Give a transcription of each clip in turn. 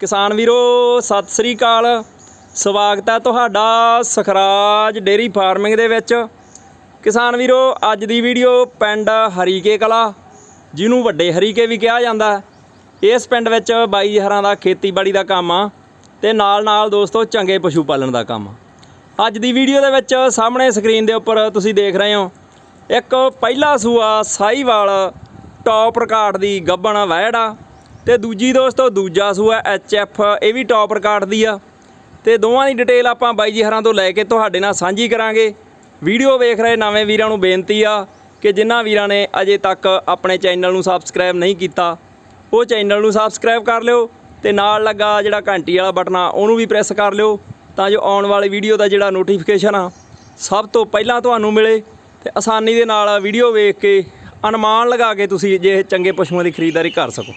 ਕਿਸਾਨ ਵੀਰੋ, ਸਤਿ ਸ੍ਰੀ ਅਕਾਲ। ਸਵਾਗਤ ਹੈ ਤੁਹਾਡਾ ਸਖਰਾਜ ਡੇਰੀ ਫਾਰਮਿੰਗ ਦੇ ਵਿੱਚ। ਕਿਸਾਨ ਵੀਰੋ, ਅੱਜ ਦੀ ਵੀਡੀਓ ਪਿੰਡ ਹਰੀਕੇ ਕਲਾ, ਜਿਹਨੂੰ ਵੱਡੇ ਹਰੀਕੇ ਵੀ ਕਿਹਾ ਜਾਂਦਾ ਇਸ ਪਿੰਡ ਵਿੱਚ ਬਾਈ ਹਰਾਂ ਦਾ ਖੇਤੀਬਾੜੀ ਦਾ ਕੰਮ ਆ ਤੇ ਨਾਲ ਨਾਲ ਦੋਸਤੋ ਚੰਗੇ ਪਸ਼ੂ ਪਾਲਣ ਦਾ ਕੰਮ ਅੱਜ ਦੀ ਵੀਡੀਓ ਦੇ ਵਿੱਚ ਸਾਹਮਣੇ ਸਕਰੀਨ ਦੇ ਉੱਪਰ ਤੁਸੀਂ ਦੇਖ ਰਹੇ ਹੋ, ਇੱਕ ਪਹਿਲਾ ਸੂਆ ਸਾਈਵਾਲ ਟੌਪ ਰਿਕਾਰਡ ਦੀ ਗੱਬਣ ਵੈੜ ਆ। ਤੇ ਦੂਜੀ ਦੋਸਤੋ, ਦੂਜਾ ਸੂਆ ਐਚ ਐਫ ਇਹ ਵੀ ਟੌਪ ਰਿਕਾਰਡ ਦੀ ਆ। ਤੇ ਦੋਵਾਂ ਦੀ ਡਿਟੇਲ ਆਪਾਂ ਬਾਈ ਜੀ ਹਰਾਂ ਤੋਂ ਲੈ ਕੇ ਤੁਹਾਡੇ ਨਾਲ ਸਾਂਝੀ ਕਰਾਂਗੇ। ਵੀਡੀਓ ਵੇਖ ਰਹੇ ਨਵੇਂ ਵੀਰਾਂ ਨੂੰ ਬੇਨਤੀ ਆ ਕਿ ਜਿਨ੍ਹਾਂ ਵੀਰਾਂ ਨੇ ਅਜੇ ਤੱਕ ਆਪਣੇ ਚੈਨਲ ਨੂੰ ਸਬਸਕ੍ਰਾਈਬ ਨਹੀਂ ਕੀਤਾ, ਉਹ ਚੈਨਲ ਨੂੰ ਸਬਸਕ੍ਰਾਈਬ ਕਰ ਲਿਓ ਤੇ ਨਾਲ ਲੱਗਾ ਜਿਹੜਾ ਘੰਟੀ ਵਾਲਾ ਬਟਨ ਆ, ਉਹਨੂੰ ਵੀ ਪ੍ਰੈਸ ਕਰ ਲਿਓ ਤਾਂ ਜੋ ਆਉਣ ਵਾਲੀ ਵੀਡੀਓ ਦਾ ਜਿਹੜਾ ਨੋਟੀਫਿਕੇਸ਼ਨ ਆ, ਸਭ ਤੋਂ ਪਹਿਲਾਂ ਤੁਹਾਨੂੰ ਮਿਲੇ। ਤੇ ਆਸਾਨੀ ਦੇ ਨਾਲ ਵੀਡੀਓ ਵੇਖ ਕੇ ਅਨੁਮਾਨ ਲਗਾ ਕੇ ਤੁਸੀਂ ਜੇ ਚੰਗੇ ਪਸ਼ੂਆਂ ਦੀ ਖਰੀਦਦਾਰੀ ਕਰ ਸਕੋ।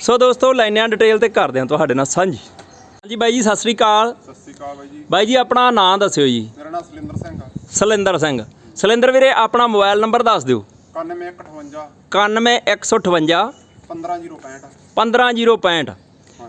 ਸੋ ਦੋਸਤੋ ਲੈਣੇ ਆ ਡਿਟੇਲ ਤੇ ਕਰਦੇ ਹਾਂ ਤੁਹਾਡੇ ਨਾਲ ਸਾਂਝੀ। ਹਾਂਜੀ ਬਾਈ ਜੀ ਸਤਿ ਸ੍ਰੀ ਅਕਾਲ। ਸਤਿ ਸ਼੍ਰੀ ਅਕਾਲ ਬਾਈ ਜੀ। ਬਾਈ ਜੀ ਆਪਣਾ ਨਾਮ ਦੱਸਿਓ ਜੀ। ਮੇਰਾ ਨਾਮ ਸਲਿੰਦਰ ਸਿੰਘ ਆ। ਸਲਿੰਦਰ ਸਿੰਘ। ਸਲਿੰਦਰ ਵੀਰੇ ਆਪਣਾ ਮੋਬਾਈਲ ਨੰਬਰ ਦੱਸ ਦਿਓ। 9158 91158 15065 15065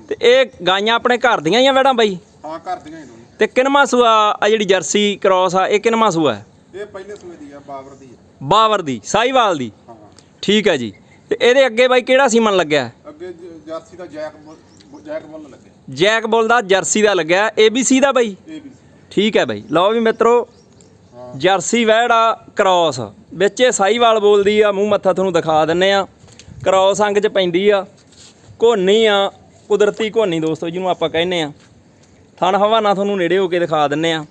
ਤੇ ਇਹ ਗਾਈਆਂ ਆਪਣੇ ਘਰ ਦੀਆਂ ਆ ਵੈੜਾਂ ਬਾਈ? ਹਾਂ ਘਰ ਦੀਆਂ ਹੀ ਤੇ ਕਿਨਮਾ ਸੂਆ ਆ ਜਿਹੜੀ ਜਰਸੀ ਕ੍ਰਾਸ ਆ ਇਹ ਕਿਨਮਾ ਸੂਆ ਹੈ? ਇਹ ਪਹਿਲੇ ਸਮੇਂ ਦੀ ਆ ਬਾਬਰ ਦੀ ਬਾਵਰ ਦੀ ਸਾਈਵਾਲ ਦੀ। ਹਾਂ। ਠੀਕ ਹੈ ਜੀ। ਤੇ ਇਹਦੇ ਅੱਗੇ ਬਾਈ ਕਿਹੜਾ ਸੀਮਨ ਲੱਗਿਆ? ਅੱਗੇ ਜ- ਜਰਸੀ ਦਾ ਜੈਕ ਬੁੱਲ- ਜੈਕ ਬੁੱਲ ਲੱਗੇ ਜੈਕ ਬੋਲ ਦਾ ਜਰਸੀ ਦਾ ਲੱਗਿਆ। ABC ਦਾ ਬਾਈ? ਵੀ ਠੀਕ ਹੈ ਬਾਈ। ਲਓ ਵੀ ਮਿੱਤਰੋ ਜਰਸੀ ਵੈੜਾ ਕ੍ਰਾਸ। ਵਿੱਚ ਇਹ ਸਾਈਵਾਲ ਬੋਲਦੀ ਆ ਮੂੰਹ ਮੱਥਾ ਤੁਹਾਨੂੰ ਦਿਖਾ ਦਿੰਨੇ ਆ। ਕ੍ਰਾਸ ਅੰਗ 'ਚ ਪੈਂਦੀ ਆ। ਘੋਨੀ ਆ ਕੁਦਰਤੀ ਘੋਨੀ ਦੋਸਤੋ ਜਿਹਨੂੰ ਆਪਾਂ ਕਹਿੰਦੇ ਆ। ਥਣ ਹਵਾ ਨਾ ਤੁਹਾਨੂੰ ਨੇੜੇ ਹੋ ਕੇ ਦਿਖਾ ਦਿੰਨੇ ਆ।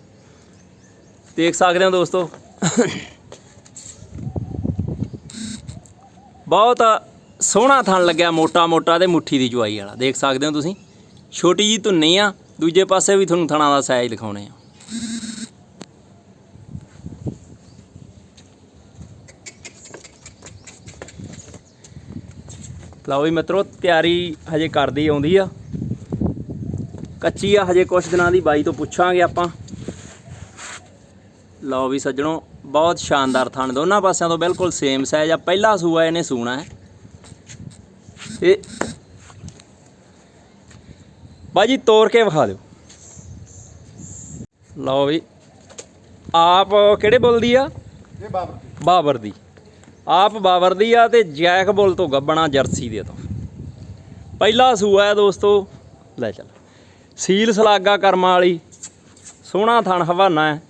ਦੇਖ ਸਕਦੇ ਹੋ ਦੋਸਤੋ। ਬਹੁਤ ਸੋਹਣਾ ਥਣ ਲੱਗਿਆ ਮੋਟਾ ਮੋਟਾ ਤੇ ਮੁੱਠੀ ਦੀ ਚੁਆਈ ਵਾਲਾ। ਦੇਖ ਸਕਦੇ ਹੋ ਤੁਸੀਂ? ਛੋਟੀ ਜੀ ਧੁੰਨੀ ਆ, ਦੂਜੇ ਪਾਸੇ ਵੀ ਤੁਹਾਨੂੰ ਥਣਾ ਦਾ ਸਾਈਜ਼ ਦਿਖਾਉਣੇ ਆ। ਲਓ ਵੀ ਮਿੱਤਰੋ, ਤਿਆਰੀ ਹਜੇ ਕਰਦੀ ਆਉਂਦੀ ਆ। ਕੱਚੀ ਆ, ਹਜੇ ਕੁਝ ਦਿਨਾਂ ਦੀ ਬਾਈ ਤੋਂ ਪੁੱਛਾਂਗੇ ਆਪਾਂ। ਲਓ ਵੀ ਸੱਜਣੋ, ਬਹੁਤ ਸ਼ਾਨਦਾਰ ਥਣ ਦੋਨਾਂ ਪਾਸਿਆਂ ਤੋਂ ਬਿਲਕੁਲ ਸੇਮ ਸਾਈਜ਼ ਆ। ਪਹਿਲਾ ਸੂਆ ਇਹਨੇ ਸੂਣਾ ਹੈ। ਤੇ ਬਾਜੀ ਤੋੜ ਕੇ ਵਿਖਾ ਦਿਓ। ਲਓ ਵੀ ਆਪ ਕਿਹੜੇ ਬੋਲਦੀ ਆ? ਇਹ ਬਾਬਰ ਦੀ। ਬਾਬਰ ਦੀ। ਆਪ ਬਾਬਰ ਦੀ ਆ ਤੇ ਜੈਕ ਬੁੱਲ ਤੋਂ ਗੱਬਣਾ ਜਰਸੀ ਦੇ ਤੋਂ। ਪਹਿਲਾ ਸੂਆ ਹੈ ਦੋਸਤੋ ਲੈ ਚੱਲ। ਸੀਲ ਸਲਾਗਾ ਕਰਮਾਂ ਵਾਲੀ ਸੋਹਣਾ ਥਣ ਹਵਾਨਾ ਹੈ।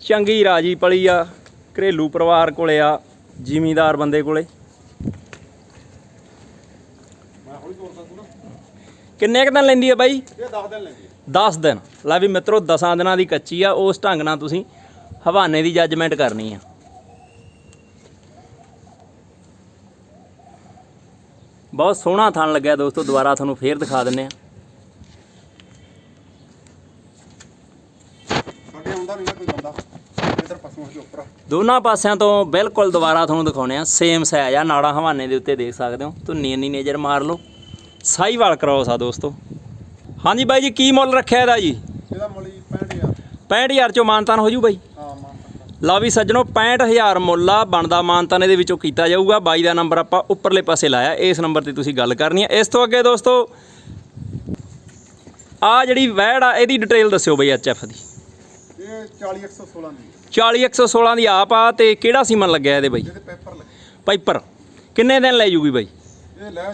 ਚੰਗੀ ਰਾਜੀ ਪਲੀ ਆ ਘਰੇਲੂ ਪਰਿਵਾਰ ਕੋਲੇ ਆ ਜ਼ਿਮੀਂਦਾਰ ਬੰਦੇ ਕੋਲੇ ਮੈਂ ਹੌਲੀ ਤੋਰ ਸਕੂ ਨਾ ਕਿੰਨੇ ਕੁ ਦਿਨ ਲੈਂਦੀ ਆ ਬਾਈ? ਇਹ 10 ਦਿਨ ਲੈਂਦੀ 10 ਦਿਨ। ਲੈ ਵੀ ਮਿੱਤਰੋ 10 ਦਿਨਾਂ ਦੀ ਕੱਚੀ ਆ ਉਸ ਢੰਗ ਨਾਲ ਤੁਸੀਂ ਹਵਾਨੇ ਦੀ ਜੱਜਮੈਂਟ ਕਰਨੀ ਆ। ਬਹੁਤ ਸੋਹਣਾ ਥਣ ਲੱਗਿਆ ਦੋਸਤੋ ਦੁਬਾਰਾ ਤੁਹਾਨੂੰ ਫੇਰ ਦਿਖਾ ਦਿੰਨੇ ਆ। ਸਾਡੇ ਆਉਂਦਾ ਨਹੀਂ ਨਾ ਕੋਈ ਬੰਦਾ। ਇਧਰ ਪਸ਼ੂਆਂ ਦੇ ਉੱਪਰ ਦੋਨਾਂ ਪਾਸਿਆਂ ਤੋਂ ਬਿਲਕੁਲ ਦੁਬਾਰਾ ਤੁਹਾਨੂੰ ਦਿਖਾਉਣੇ ਆ। ਸੇਮ ਸਾਈਜ਼ ਆ ਨਾੜਾ ਹਵਾਨੇ ਦੇ ਉੱਤੇ ਦੇਖ ਸਕਦੇ ਹੋ। ਧੁੰਨੀ ਇੰਨੀ ਨੇਜਰ ਮਾਰ ਲਓ। ਸਾਈਵਾਲ ਕ੍ਰੋਸ ਆ ਦੋਸਤੋ। ਹਾਂਜੀ ਬਾਈ ਜੀ ਕੀ ਮੁੱਲ ਰੱਖਿਆ ਇਹਦਾ ਜੀ? ਇਹਦਾ ਮੁੱਲ ਜੀ 65000 65000 ਚੋਂ ਮਾਨਤਾਨ ਹੋ ਜੂ ਬਾਈ? ਹਾਂ ਮਾਨ ਸਕਦਾ ਲਓ ਵੀ ਸੱਜਣੋ 65000 ਮੁੱਲ ਆ ਬਣਦਾ ਮਾਨਤਾਨ ਇਹਦੇ ਵਿੱਚੋਂ ਕੀਤਾ ਜਾਊਗਾ। ਬਾਈ ਦਾ ਨੰਬਰ ਆਪਾਂ ਉੱਪਰਲੇ ਪਾਸੇ ਲਾਇਆ ਇਸ ਨੰਬਰ ਤੇ ਤੁਸੀਂ ਗੱਲ ਕਰਨੀ ਹੈ ਇਸ ਤੋਂ ਅੱਗੇ ਦੋਸਤੋ ਆ ਜਿਹੜੀ ਵੈੜ ਆ ਇਹਦੀ ਡਿਟੇਲ ਦੱਸਿਓ ਬਈ ਐਚਐਫ ਦੀ। ਇਹ 40116 ਦੀ। 40116 ਦੀ ਆਪ ਆ ਤੇ ਕਿਹੜਾ ਸੀਮਨ ਲੱਗਿਆ ਇਹਦੇ ਬਾਈ? ਇਹਦੇ ਪੇਪਰ ਲੱਗੇ। ਪਾਈਪਰ ਕਿੰਨੇ ਦਿਨ ਲੈ ਜੂਗੀ ਬਾਈ? ਇਹ ਲੈ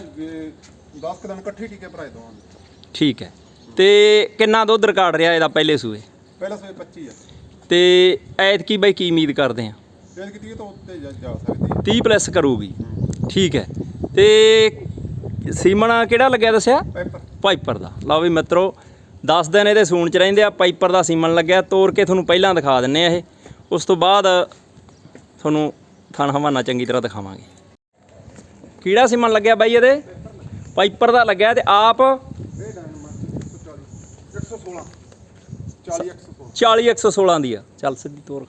10 ਦਿਨ ਇਕੱਠੇ ਟੀਕੇ ਭਰਾਏ ਦੋਵਾਂ ਦੇ। ਠੀਕ ਹੈ। ਤੇ ਕਿੰਨਾ ਦੁੱਧ ਰਿਕਾਰਡ ਰਿਹਾ ਇਹਦਾ ਪਹਿਲੇ ਸੂਏ? ਪਹਿਲਾ ਸੋਏ 25 ਆ। ਤੇ ਐਤਕੀ ਬਾਈ ਕੀ ਉਮੀਦ ਕਰਦੇ ਆ? ਇਹ ਕਿਤੇ ਤੋਂ ਉੱਤੇ ਜਾ ਜਾ ਸਕਦੀ 30 ਪਲੱਸ ਕਰੂਗੀ। ਠੀਕ ਹੈ। ਤੇ ਸੀਮਨ ਕਿਹੜਾ ਲੱਗਿਆ ਦੱਸਿਆ? ਪੇਪਰ ਪਾਈਪਰ ਦਾ। ਲਓ ਵੀ ਮਿੱਤਰੋ 10 ਦਿਨ ਇਹਦੇ ਸੂਣ ਚ ਰਹਿੰਦੇ ਆ ਪਾਈਪਰ ਦਾ ਸੀਮਨ ਲੱਗਿਆ। ਤੋੜ ਕੇ ਤੁਹਾਨੂੰ ਪਹਿਲਾਂ ਦਿਖਾ ਦਿੰਨੇ ਆ ਇਹ। ਉਸ ਤੋਂ ਬਾਅਦ ਤੁਹਾਨੂੰ ਥਣ ਹਵਾਨਾ ਚੰਗੀ ਤਰ੍ਹਾਂ ਦਿਖਾਵਾਂਗੇ। ਕਿਹੜਾ ਸੀਮਨ ਲੱਗਿਆ ਬਾਈ ਇਹਦੇ? ਪਾਈਪਰ ਦਾ ਲੱਗਿਆ ਤੇ ਆਪ ਇਹ ਡਾਇਨ ਮਾਰ 140 116 40 116 ਦੀ ਆ। ਚੱਲ ਸਿੱਧੀ ਤੋਰ।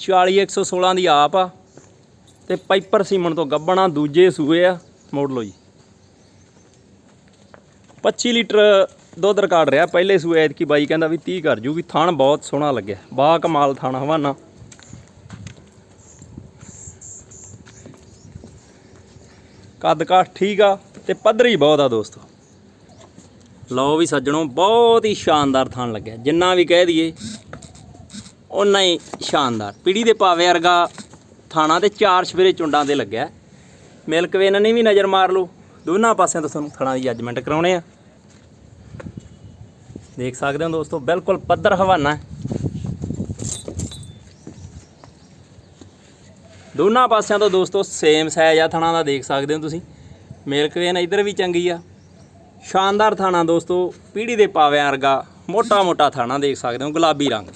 40 116 ਦੀ ਆਪ ਆ। ਤੇ ਪਾਈਪਰ ਸੀਮਨ ਤੋਂ ਗੱਬਣਾ ਦੂਜੇ ਸੂਏ ਆ। ਮੋੜ ਲਓ ਜੀ। 25 ਲੀਟਰ ਦੁੱਧ ਰਿਕਾਰਡ ਰਿਹਾ ਪਹਿਲੇ ਸੂਏ ਐਤਕੀ ਬਾਈ ਕਹਿੰਦਾ ਵੀ 30 ਕਰ ਜੂ ਵੀ ਥਣ ਬਹੁਤ ਸੋਹਣਾ ਲੱਗਿਆ। ਬਾ ਕਮਾਲ ਥਣ ਹਵਾਨਾ। ਕੱਦ ਕਾਠ ਠੀਕ ਆ ਤੇ ਪੱਧਰੀ ਬਹੁਤ ਆ ਦੋਸਤੋ। ਲਓ ਵੀ ਸੱਜਣੋ, ਬਹੁਤ ਹੀ ਸ਼ਾਨਦਾਰ ਥਾਨ ਲੱਗਿਆ। ਜਿੰਨਾ ਵੀ ਕਹਿ ਦਈਏ, ਓਨਾ ਹੀ ਸ਼ਾਨਦਾਰ। ਪੀੜੀ ਦੇ ਪਾਵੇ ਵਰਗਾ ਥਾਣਾ ਤੇ ਚਾਰ ਸਵੇਰੇ ਚੁੰਡਾਂ ਤੇ ਲੱਗਿਆ। ਮਿਲਕ ਇਹਨਾਂ ਨੇ ਵੀ ਨਜ਼ਰ ਮਾਰ ਲਓ। ਦੋਨਾਂ ਪਾਸਿਆਂ ਤੋਂ ਤੁਹਾਨੂੰ ਥਣਾ ਦੀ ਜੱਜਮੈਂਟ ਕਰਾਉਣੇ ਆ। ਦੇਖ ਸਕਦੇ ਹੋ ਦੋਸਤੋ, ਬਿਲਕੁਲ ਪੱਧਰ ਹਵਾਨਾ। ਹੈ ਦੋਨਾਂ ਪਾਸਿਆਂ ਤੋਂ ਦੋਸਤੋ ਸੇਮ ਸਾਈਜ਼ ਆ ਥਣਾ ਦਾ ਦੇਖ ਸਕਦੇ ਹੋ ਤੁਸੀਂ। ਮਿਲਕ ਵੇਨ ਇੱਧਰ ਵੀ ਚੰਗੀ ਆ। ਸ਼ਾਨਦਾਰ ਥਾਣਾ ਦੋਸਤੋ ਪੀੜੀ ਦੇ ਪਾਵਿਆਂ ਵਰਗਾ ਮੋਟਾ ਮੋਟਾ ਥਾਣਾ ਦੇਖ ਸਕਦੇ ਹੋ ਗੁਲਾਬੀ ਰੰਗ। ਦਾ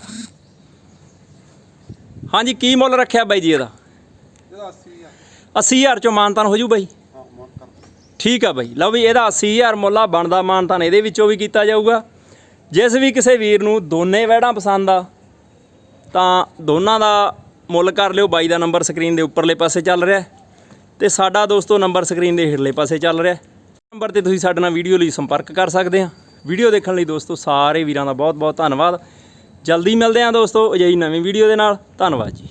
ਹਾਂਜੀ ਕੀ ਮੁੱਲ ਰੱਖਿਆ ਬਾਈ ਜੀ ਇਹਦਾ? ਇਹਦਾ 80 ਆ 80000 ਚੋਂ ਮਾਨਤਾਨ ਹੋ ਜੂ ਬਾਈ? ਠੀਕ ਆ ਬਾਈ। ਲਓ ਵੀ ਇਹਦਾ 80000 ਮੁੱਲਾ ਬਣਦਾ ਮਾਨਤਾਨ ਇਹਦੇ ਵਿੱਚੋਂ ਵੀ ਕੀਤਾ ਜਾਊਗਾ। ਜਿਸ ਵੀ ਕਿਸੇ ਵੀਰ ਨੂੰ ਦੋਨੇ ਵਹਿੜਾਂ ਪਸੰਦ ਆ ਤਾਂ ਦੋਨਾਂ ਦਾ ਮੁੱਲ ਕਰ ਲਿਓ, ਬਾਈ ਦਾ ਨੰਬਰ ਸਕਰੀਨ ਦੇ ਉੱਪਰਲੇ ਪਾਸੇ ਚੱਲ ਰਿਹਾ ਹੈ ਤੇ ਸਾਡਾ ਦੋਸਤੋ ਨੰਬਰ ਸਕਰੀਨ ਦੇ ਹੇਠਲੇ ਪਾਸੇ ਚੱਲ ਰਿਹਾ ਨੰਬਰ ਤੇ ਤੁਸੀਂ ਸਾਡੇ ਨਾਲ ਵੀਡੀਓ ਲਈ ਸੰਪਰਕ ਕਰ ਸਕਦੇ ਆ ਵੀਡੀਓ ਦੇਖਣ ਲਈ ਦੋਸਤੋ ਸਾਰੇ ਵੀਰਾਂ ਦਾ ਬਹੁਤ ਬਹੁਤ ਧੰਨਵਾਦ। ਜਲਦੀ ਮਿਲਦੇ ਆ ਦੋਸਤੋ ਅਜਿਹੀ ਨਵੀਂ ਵੀਡੀਓ ਦੇ ਨਾਲ। ਧੰਨਵਾਦ ਜੀ।